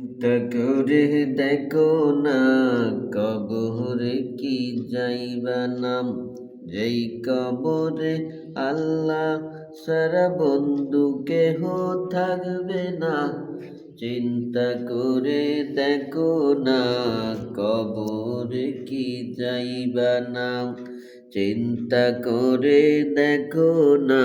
করে দেখো না, কবরে কি যাইবা নাম? যেই কবরে আল্লাহ সারা বন্ধু কেহ থাকবে না। চিন্তা করে দেখো না, কবরে কি যাইবা নাম? চিন্তা করে দেখো না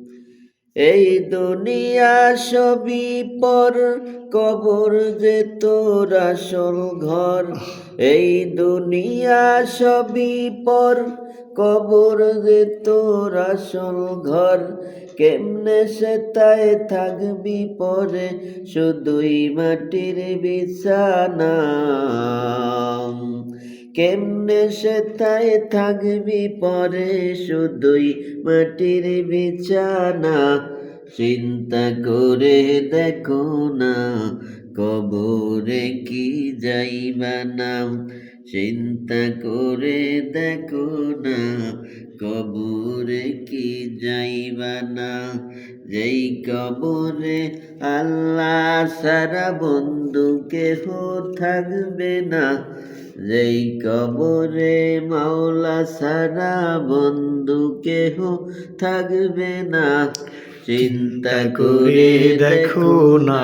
এই দুনিয়া সবই পর কবর যে তোর আসল ঘর। এই দুনিয়া সবই পর কবর যে তোর আসল ঘর। কেমনে সে তাই থাকবি পরে শুধুই মাটির বিছানা? কেমনে সেথায় থাকবি পরে শুধুই মাটির বিছানা? চিন্তা করে দেখো না, কবরে কি যাইবা না চিন্তা করে দেখো না, কবরে কি যাইবা না? যেই কবরে আল্লাহ সারা বন্ধু কেহ থাকবে না, যেই কবরে মাওলা সারা বন্ধু কেহ থাকবে না। চিন্তা করে দেখো না,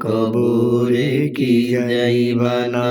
কবরে কি যাইবা না?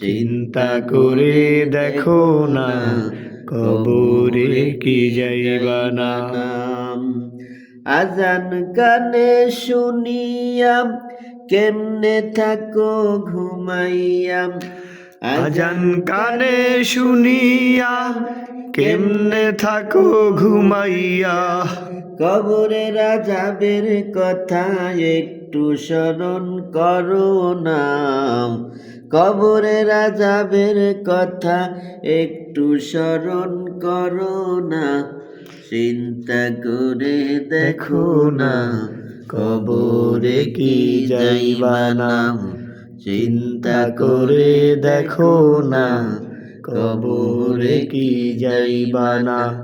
চিন্তা করে দেখো না কবরে কি যাইবা না। আজান কানে শুনিয়াম কেমনে থাকো ঘুমাইয়াম আজান কানে শুনিয়া কেমনে থাকো ঘুমাইয়া। কবরে রাজাবের কথা একটু স্মরণ করো নাম। কবরে রাজাবের কথা একটু স্মরণ করো না। চিন্তা করে দেখো না, কবরে কি যাইবা নাম। চিন্তা করে দেখো না, কবরে কি যাইবা না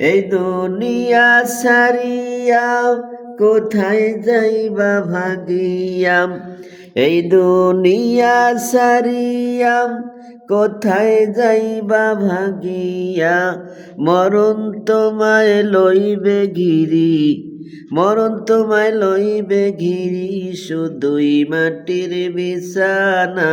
এই দুনিয়া সারিয়া কোথায় যাইবা ভাগিয়াম এই দুনিয়া সারিয়াম কোথায় যাইবা ভাগিয়া? মরণ তোমায় লইবে ঘিরি মরণ তোমায় লইবে ঘিরি শুধুই মাটির বিছানা।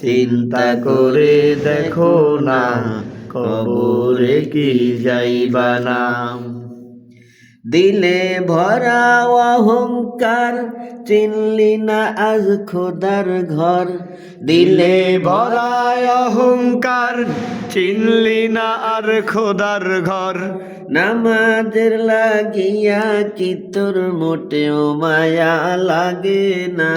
চিন্তা করে দেখো না, কবরে কি যাইবা না। দিলে ভরা অহংকার, চিনলি না আজ খোদার ঘর। দিলে ভরা অহংকার, চিনলি না আর খোদার ঘর। নামাজের লাগিয়া কি তোর মোটেও মায়া লাগে না।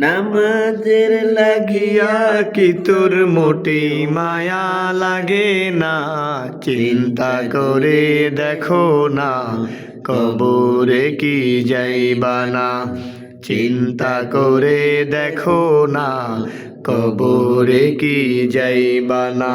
নামাজের লাগিয়া কি তোর মোটে মায়া লাগে না? চিন্তা করে দেখো না, কবরে কি যাইবা না? চিন্তা করে দেখো না, কবরে কি যাইবা না?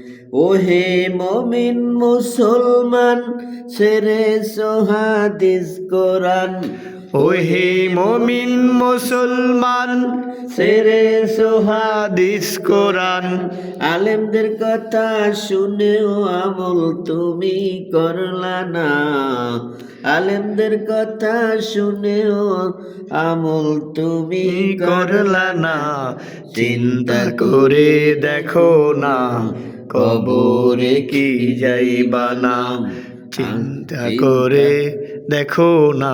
ওহে মমিন মুসলমান সেরে সোহাদিস কোরআন। ওহে মমিন মুসলমান সেরে সোহা হাদিস কোরআন। আলেমদের কথা শুনেও আমল তুমি করলা না। আলেমদের কথা শুনেও আমল তুমি করলা না। চিন্তা করে দেখো না কবরে কি যাইবা না। চিন্তা করে দেখো না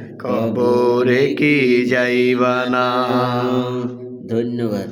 কবরে কি যাইবা না? ধন্যবাদ।